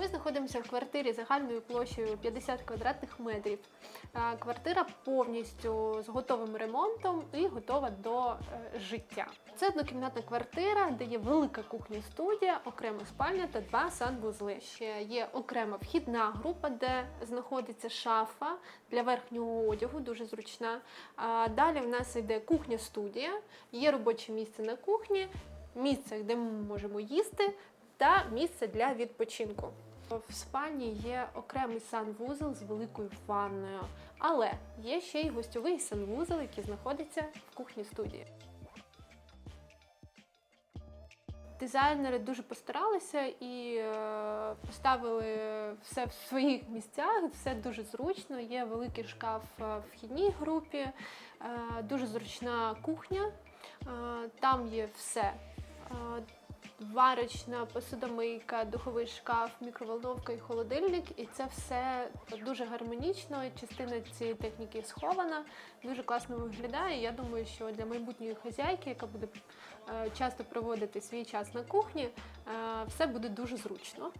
Ми знаходимося в квартирі загальною площею 50 квадратних метрів. Е, Квартира повністю з готовим ремонтом і готова до е, життя. Це однокімнатна квартира, де є велика кухня-студія, окрема спальня та два санвузли. Ще є окрема вхідна група, де знаходиться шафа для верхнього одягу, дуже зручна. Далі в нас йде кухня-студія, є робоче місце на кухні, місце, де ми можемо їсти, та місце для відпочинку. В спальні є окремий санвузол з великою ванною, але є ще й гостьовий санвузол, який знаходиться в кухні студії. Дизайнери дуже постаралися і е, поставили все в своїх місцях, все дуже зручно. Є великий шкаф е, в вхідній групі, е, дуже зручна кухня. Там є все. Варочна, посудомийка, духовий шкаф, мікроволновка і холодильник, і це все дуже гармонічно. Частина цієї техніки схована, дуже класно виглядає. Я думаю, що для майбутньої хазяйки, яка буде е, часто проводити свій час на кухні, е, все буде дуже зручно.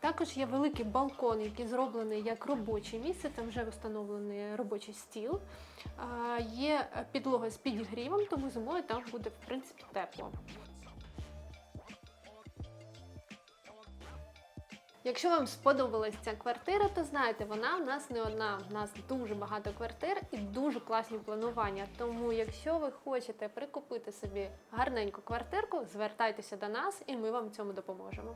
Також є великий балкон, який зроблений як робоче місце, там вже встановлений робочий стіл. Е, Є підлога з підігрівом, тому зимою там буде в принципі тепло. Якщо вам сподобалась ця квартира, то знаєте, вона в нас не одна. В нас дуже багато квартир і дуже класні планування. Тому, якщо ви хочете прикупити собі гарненьку квартирку, звертайтеся до нас і ми вам в цьому допоможемо.